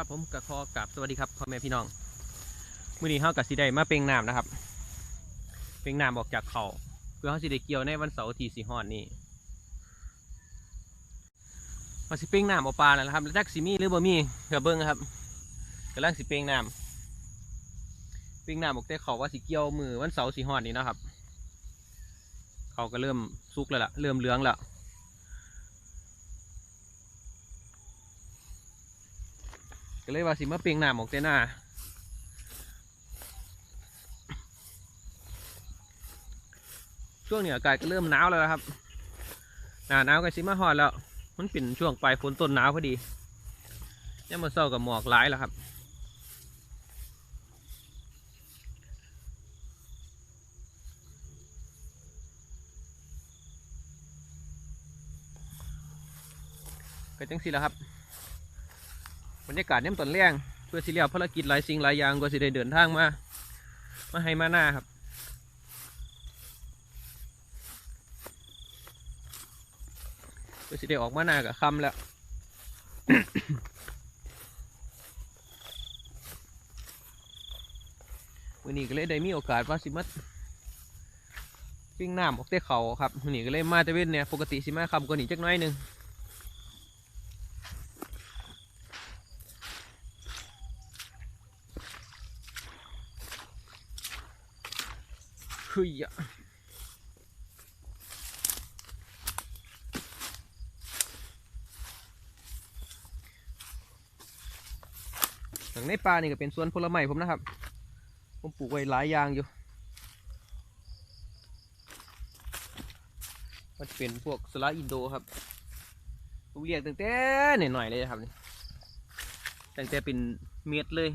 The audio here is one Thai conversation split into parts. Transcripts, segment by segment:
ครับผมกับคอกับสวัสดีครับพ่อแม่พี่น้องมื้อนี้เฮากับสิได้มาเป่งน้ำนะครับ เป่งน้ำออกจากเขาเพื่อเฮาสิได้เกี่ยวในวันเสาร์ที่สิฮอดนี้มาสิเป่งน้ำเอาปลาแล้วครับแล้วจักสิมีหรือบ่มีกับเบิ่งครับกำลังสิเป่งน้ำเป่งน้ำออกแต่เขาว่าสิเกี่ยวมือวันเสาร์สิฮอดนี้นะครับ เขาก็เริ่มสุกแล้วล่ะเริ่มเหลืองแล้ว ก็เลยว่าสิมาเปียงน้ำออกแต่หน้าช่วงนี้อากาศก็เริ่มหนาวแล้วครับหนาหนาวก็สิมาฮอดแล้ว มันเป็นช่วงปลายฝนต้นหนาวพอดีเนี่ยมมาเศร้ากับหมอกหลายแล้วครับก็จังสิแล้วครับ บรรยากาศเนี่ยตอนแรงเพื่อสิเลียวภารกิจหลายสิ่งหลายอย่างก็สิได้เดินทางมา มาให้มาหน้าครับเพื่อสิได้ออกมาหน้ากับคำแล้ววันนี้ก็เลยได้มีโอกาสว่าสิมาปิ้งน้ำออกเต้เขาครับวันนี้ก็เลยมาแต่เว้นเนี่ยปกติสิมาคำกว่านี้จักน้อยหนึง คืออะหลังในป่านี่ก็เป็นสวนผลไม้ผมนะครับ ผมปลูกไว้หลายอย่างอยู่มันเป็นพวกสละอินโดครับผมเรียกตั้งแต่หน่อยๆเลยครับนี่ตั้งแต่เป็นเม็ดเลย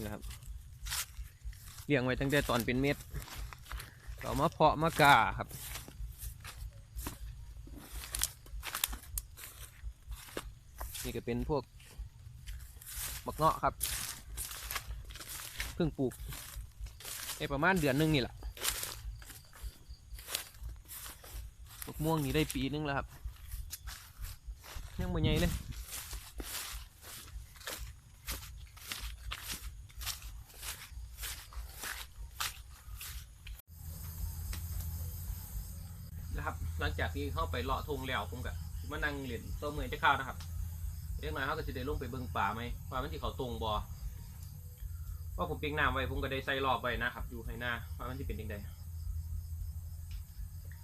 นี่นะครับเลี้ยงไว้ตั้งแต่ตอนเป็นเม็ดเรามาเพาะมากาครับนี่ก็เป็นพวกมักเงาะครับเพิ่งปลูกได้ประมาณเดือนหนึงนี่แหละมะม่วงนี่ได้ปีนึงแล้วครับยังไม่ใหญ่เลย นะครับหลังจาก ที่เข้าไปเลาะทงแล้วผมก็มานั่งเล่นตัวเมือจะข้าวนะครับเรียกหน่อยเขาก็จะได้ลงไปเบิ่งป่าไหมว่ามันที่เขาตรงบ่ว่าผมปียงน้ำไว้ผมก็ได้ใส่รอบไว้นะครับ อยู่ให้หน้าว่ามันที่เป็นยังไง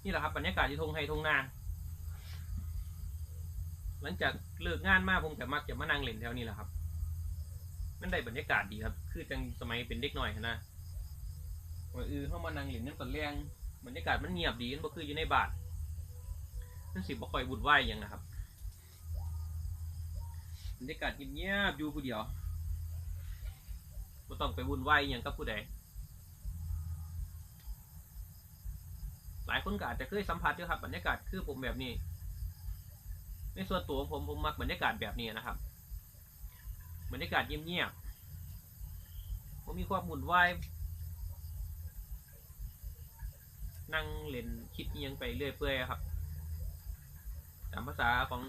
นี่แหละครับบรรยากาศที่ทงให้ทงนาหลังจากเลิกงานมาผมจะมักจะมานั่งเล่นแถวนี้แหละครับมันได้บรรยากาศดีครับ คือจังสมัยเป็นเด็กหน่อยนะว่าเออเข้ามานั่งเล่นนั่นตอนแรงบรรยากาศมันเงียบดีมันบ่คืออยู่ในบ้าน นั่นสิบ่ค่อยวุ่นวยังนะครับบรรยากาศเงียบๆอยู่ผู้เดียวไม่ต้องไปวุ่นวายอย่างกับผู้ใดหลายคนก็อาจจะเคยสัมผัสด้วยครับบรรยากาศคือผมแบบนี้ ในส่วนตัวของผมผมมักบรรยากาศแบบนี้นะครับ บรรยากาศเงียบๆผมมีความวุ่นวายนั่งเล่นคิดยังไปเรื่อยเปื่อยครับามภาษาของ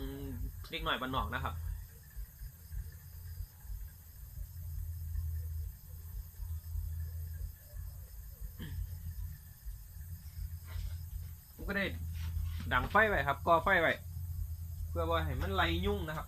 เล็กหน่อยบ้านนอกนะครับ ผมก็ได้ดังไฟไว้ครับก่อไฟไว้เพื่อว่าให้มันไล่ยุ่งนะครับ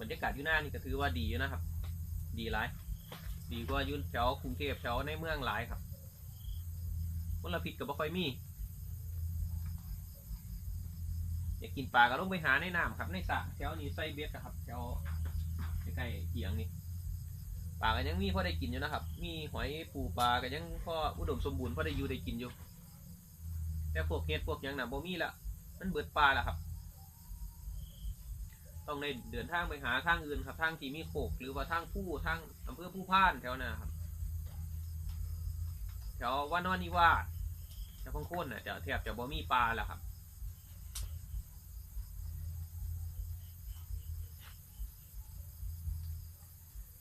บรรยากาศอยู่หน้านี่ก็ถือว่าดีอยู่นะครับ ดีหลาย ดีกว่ายุ่แถวกรุงเทพแถวในเมืองหลายครับมลพิษก็บ่ค่อยมีอยากกินปลาก็ต้องไปหาในน้ำครับ ในสระแถวนี้ไซเบสอะครับแถวใกล้ๆเกียงนี่ปลาก็ยังมีพอได้กินอยู่นะครับ มีหอยปูปลาก็ยังพออุดมสมบูรณ์พอได้อยู่ได้กินอยู่ แต่พวกเห็ดพวกยังน่ะบ่มีละมันเบิดปลาล้วครับ ต้องในเดินทางไปหาทางอื่นครับทางที่มีโขกหรือว่าทางผู้ทางอำเภอผู้พ่านแถวนั้นนะครับแถวว่านอนนิวาสแถวพังโคนน่ะจะแทบจะบ่มีปลาแล้วครับ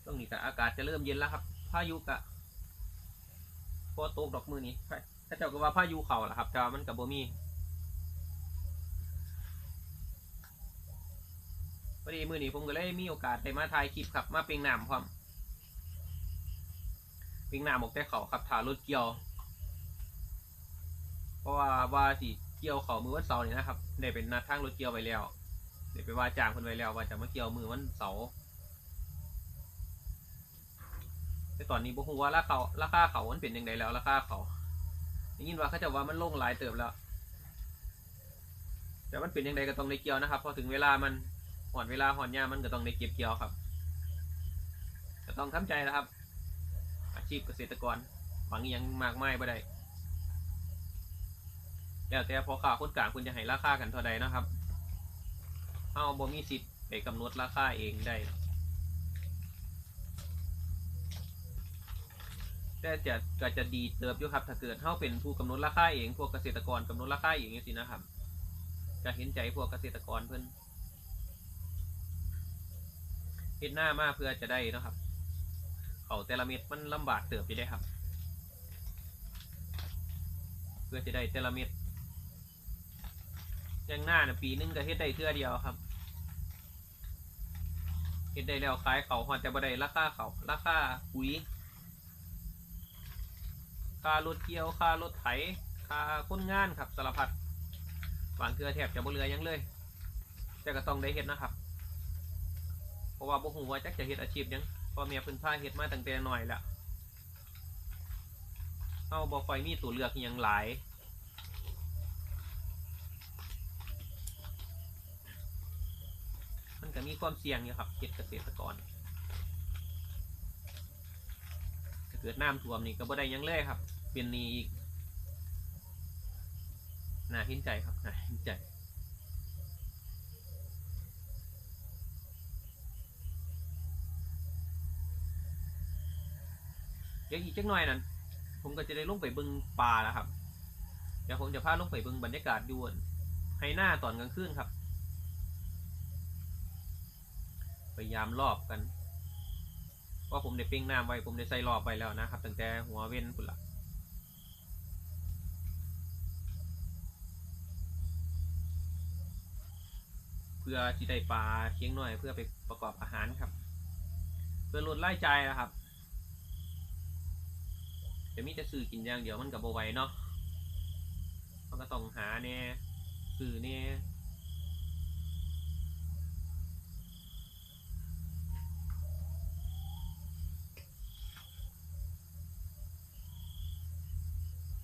ตรงนี้ก็อากาศจะเริ่มเย็นแล้วครับ พายุกะพอตกดอกมือนี้ถ้าเจ้าก็ว่าพายุเข่าละครับแต่มันกับบ่มี พอดีมือนี้ผมก็เลยมีโอกาสได้มาถ่ายคลิปครับ มาเปียงน้ำพร้อมเปียงน้ำออกแต่เขาครับถ่ารถเกี่ยว เพราะว่าว่าสิเกี่ยวเขามือวันเสาร์นี่นะครับได้เป็นนัดทางรถเกี่ยวไปแล้วได้ไปว่าจ้างคนไว้แล้วว่าจะมาเกี่ยวมือวันเสาร์แต่ตอนนี้บ่ฮู้ว่าราคาราคาเขามันเป็นยังไงแล้วราคาเขาได้ยินว่าเขาจะว่ามันลงหลายเติบแล้ว แต่มันเป็นยังไงก็ต้องได้เกี่ยวนะครับ พอถึงเวลามัน หอนเวลาหอนยามันก็ต้องได้เก็บเกี่ยวครับก็ต้องทำใจนะครับ อาชีพเกษตรกรหวังยังมากมายบ่ได้แล้วแต่พอข่าวคนกลางคุณจะให้ราคากันเท่าใดนะครับเอาบ่มีสิทธิ์ไปกำหนดราคาเองได้แต่จะก็จะดีเติบอยู่ครับ ถ้าเกิดเฮาเป็นผู้กำหนดราคาเอง พวกเกษตรกรกำหนดราคาเองจังซี่นะครับ จะเห็นใจพวกเกษตรกรเพิ่อนเฮ็ดหน้ามาเพื่อจะได้เนาะครับ เขาแต่ละเม็ดมันลำบากเติบอยู่ได้ครับ เพื่อจะได้แต่ละเม็ดอย่างหน้าน่ะปีหนึงก็เฮ็ดได้เทื่อเดียวครับเฮ็ดได้แล้วขายเขาฮอดแต่บ่ได้ราคาเขาราคาปุ๋ยค่ารถเกี่ยวค่ารถไถค่าคนงานครับสารพัดบางเทือแทบจะบ่เหลือหยังเลย แต่ก็ต้องได้เฮ็ดนะครับ ราะว่าบ่ฮู้ว่าจักจะเฮ็ดอาชีพยังพ่อแม่เพิ่นพาเฮ็ดมาตั้งแต่น้อยแล้วเฮาบ่ค่อยมีตัวเลือกอยังหลายมันก็มีความเสี่ยงอยู่ครับเฮ็ดเกษตรกรเกิดน้ำท่วมนี่ก็บ่ได้ยังเลยครับ เป็นนี้อีกน่าห็นใจครับน่าห็นใจ ดี๋ยวอีกจักหน่อยนั่นผมก็จะได้ลงไปเบึงป่าแล้วครับ เดี๋ยวผมจะพาลงไปเบึงบรรยากาศอยวนให้หน้าตอนกลางคืนครับพยายามรอบกันเพราะผมได้ปิ้งน้ำไว้ผมได้ใส่รอบไว้แล้วนะครับตั้งแต่หัวเว้นพุ่นละเพื่อที่ได้ปลาเคียงหน่อยเพื่อไปประกอบอาหารครับ เพื่อลดรายจ่ายนะครับ จะมีแต่ซื้อกินอย่างเดียวมันกับโบไหวเนาะมันก็ต้องหาแน่ซื้อแน่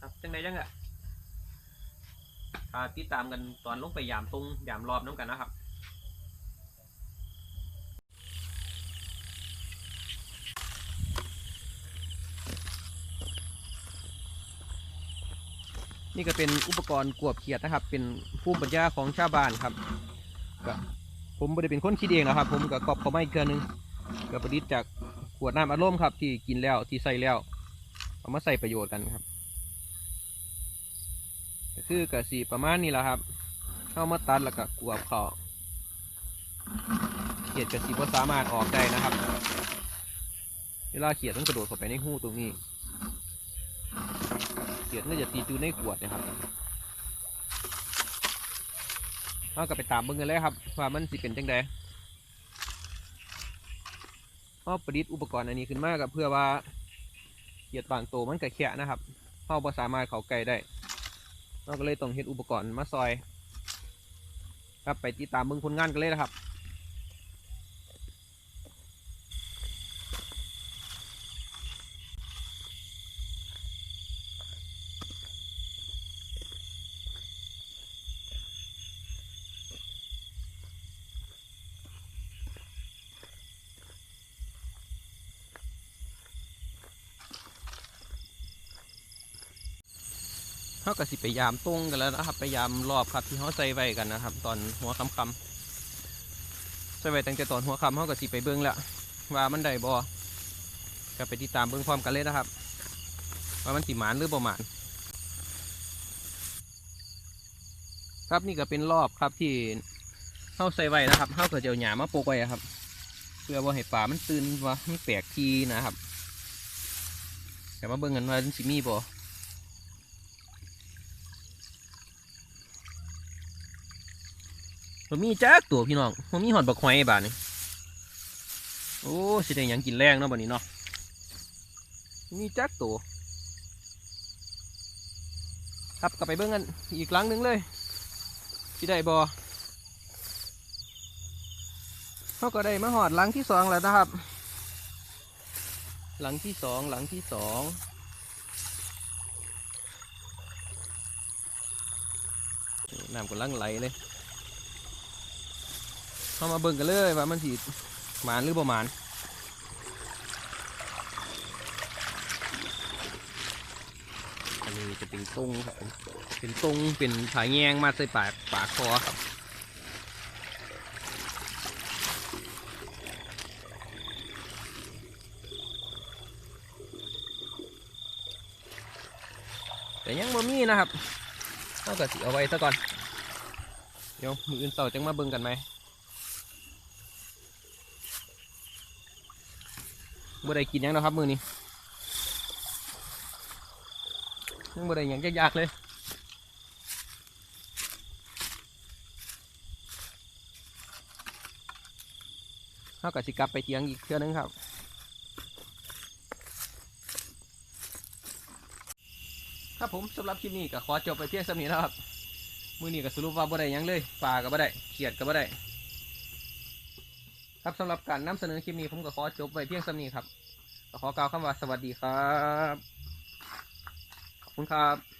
ครับจังไดจังอะติดตามกันตอนลงไปยามตรงยามรอบน้ำกันนะครับ นี่ก็เป็นอุปกรณ์กวบเขียดนะครับ เป็นภูมิปัญญาของชาวบ้านครับก็ผมไม่ได้เป็นคนคิดเองนะครับ ผมก็กรอบเขาไม่เกินนึงก็ประดิษฐ์จากขวดน้ำอัดลมครับ ที่กินแล้วที่ใส่แล้ว เอามาใส่ประโยชน์กันครับก็คือกระสีประมาณนี้แหละครับเข้ามาตัดแล้วก็กวบเขาเขียดกระสีก็สามารถออกได้นะครับ เวลาเขียดต้องกระโดดเข้าไปในหูตรงนี้ เขียดก็จะตีจูในขวดนะครับเอากลับไปตามเบิ่งกันเลยครับว่ามันสิเป็นจังใดเอาประดิษฐ์อุปกรณ์อันนี้ขึ้นมากับเพื่อว่าเขียดบางตัวมันกระแขะนะครับเราบ่สามารถเขาไกลได้เราก็เลยต้องเฮ็ดอุปกรณ์มาซอย ครับไปติดตามเบิ่งผลงานกันเลยนะครับ เขาก็สิไปยามตรงกันแล้วนะครับไปยามรอบครับที่เขาใส่ไว้กันนะครับ ตอนหัวค่ำๆใส่ไว้ตั้งแต่ตอนหัวค่ำเขาก็สิไปเบิ้งแล้วว่ามันได้บ่ก็ไปติดตามเบิ้งพร้อมกันเลยนะครับ ว่ามันสิหมานหรือประมาณครับนี่ก็เป็นรอบครับที่เข้าใส่ไว้นะครับเข้าเกิดเจียวหยามาโปกไว้อะครับ เพื่อว่าให้ปลามันตื่นว่ามันแปลกทีนะครับแต่มาเบิ่งกันว่ามันสิมีบ่ มันมีจักตัวพี่น้องมันมีหอดบักหอยบาดนี่โอ้สิได้ยังกินแรงเนาะบัดนี้เนาะมีจักตัวครับกลับไปเบิ่งกันอีกหลังหนึงเลยสิได้บ่เขาก็ได้มาหอดหลังที่สองแล้วนะครับ หลังที่สองหลังที่สองน้ำกำลังไหลเลย เข้ามาเบิ่งกันเลยว่ามันสีหมานหรือประมาณอันนี้จะเป็นตรงครับเป็นตรงเป็นผายแยงมาใส่ปากปากคอครับแต่ยังบ่มีนะครับเอาก็สิเอาไว้ซะก่อน เดี๋ยวมืออื่นเสาจังมาเบิ่งกันไหม บ่ได้กินยังแล้วครับมือนี้ยังบ่ได้ยังยากๆเลยเอาก็สิกลับไปเทียงอีกเทื่อนึงครับครับผมสำหรับคลิปนี้ก็ขอจบไปเพียงสำนี้แล้วครับ มือนี้ก็สรุปว่าบ่ได้ยังเลยปลาก็บ่ได้เขียดก็บ่ได้ ครับสำหรับการนำเสนอคลิปนี้ผมก็ขอจบไปเพียงสำนี้ครับขอกล่าวคำว่าสวัสดีครับ ขอบคุณครับ